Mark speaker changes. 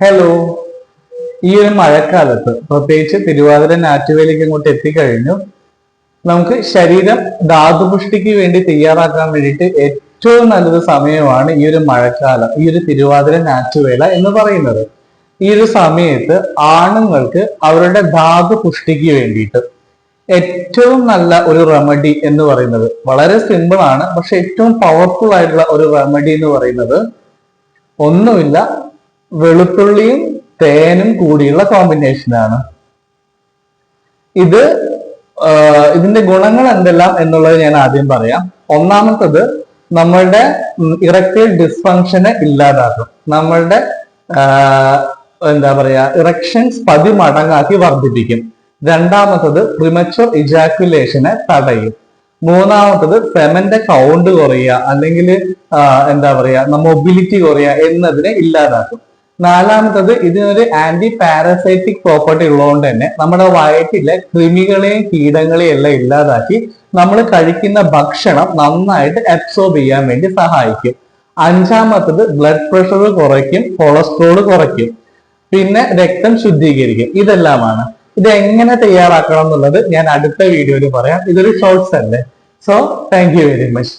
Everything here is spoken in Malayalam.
Speaker 1: ഹലോ ഈ ഒരു മഴക്കാലത്ത് പ്രത്യേകിച്ച് തിരുവാതിര നാറ്റുവേലിക്ക് ഇങ്ങോട്ട് എത്തിക്കഴിഞ്ഞു നമുക്ക് ശരീരം ധാതുപുഷ്ടിക്ക് വേണ്ടി തയ്യാറാക്കാൻ വേണ്ടിയിട്ട് ഏറ്റവും നല്ലൊരു സമയമാണ് ഈ ഒരു മഴക്കാലം ഈ ഒരു തിരുവാതിര നാറ്റുവേല എന്ന് പറയുന്നത്. ഈ ഒരു സമയത്ത് ആണുങ്ങൾക്ക് അവരുടെ ധാതു പുഷ്ടിക്ക് വേണ്ടിയിട്ട് ഏറ്റവും നല്ല ഒരു റെമഡി എന്ന് പറയുന്നത്. വളരെ സിമ്പിൾ ആണ് പക്ഷെ ഏറ്റവും പവർഫുൾ ആയിട്ടുള്ള ഒരു റെമഡി എന്ന് പറയുന്നത് ഒന്നുമില്ല വെളുത്തുള്ളിയും തേനും കൂടിയുള്ള കോമ്പിനേഷനാണ് ഇത് ഇതിന്റെ ഗുണങ്ങൾ എന്തെല്ലാം എന്നുള്ളത് ഞാൻ ആദ്യം പറയാം. ഒന്നാമത്തത് നമ്മളുടെ ഇറക്റ്റൈൽ ഡിസ്ഫങ്ഷനെ ഇല്ലാതാക്കും. നമ്മളുടെ എന്താ പറയാ ഇറക്ഷൻസ് പതി പതിമടങ്ങാക്കി വർദ്ധിപ്പിക്കും. രണ്ടാമത്തത് പ്രിമച്ചുർ ഇജാക്കുലേഷനെ തടയും. മൂന്നാമത്തത് ഫെമന്റെ കൗണ്ട് കുറയുക. അല്ലെങ്കിൽ എന്താ പറയാ മൊബിലിറ്റി കുറയുക എന്നതിനെ ഇല്ലാതാക്കും. നാലാമത്തത് ഇതിനൊരു ആന്റി പാരസൈറ്റിക് പ്രോപ്പർട്ടി ഉള്ളതുകൊണ്ട് തന്നെ നമ്മുടെ വയറ്റിലെ കൃമികളെയും കീടങ്ങളെയും എല്ലാം ഇല്ലാതാക്കി നമ്മൾ കഴിക്കുന്ന ഭക്ഷണം നന്നായിട്ട് അബ്സോർബ് ചെയ്യാൻ വേണ്ടി സഹായിക്കും. അഞ്ചാമത്തത് ബ്ലഡ് പ്രഷർ കുറയ്ക്കും കൊളസ്ട്രോൾ കുറയ്ക്കും പിന്നെ രക്തം ശുദ്ധീകരിക്കും. ഇതെല്ലാമാണ്. ഇത് എങ്ങനെ തയ്യാറാക്കണം എന്നുള്ളത് ഞാൻ അടുത്ത വീഡിയോയിൽ പറയാം. ഇതൊരു ഷോർട്സ് അല്ലേ. So thank you very much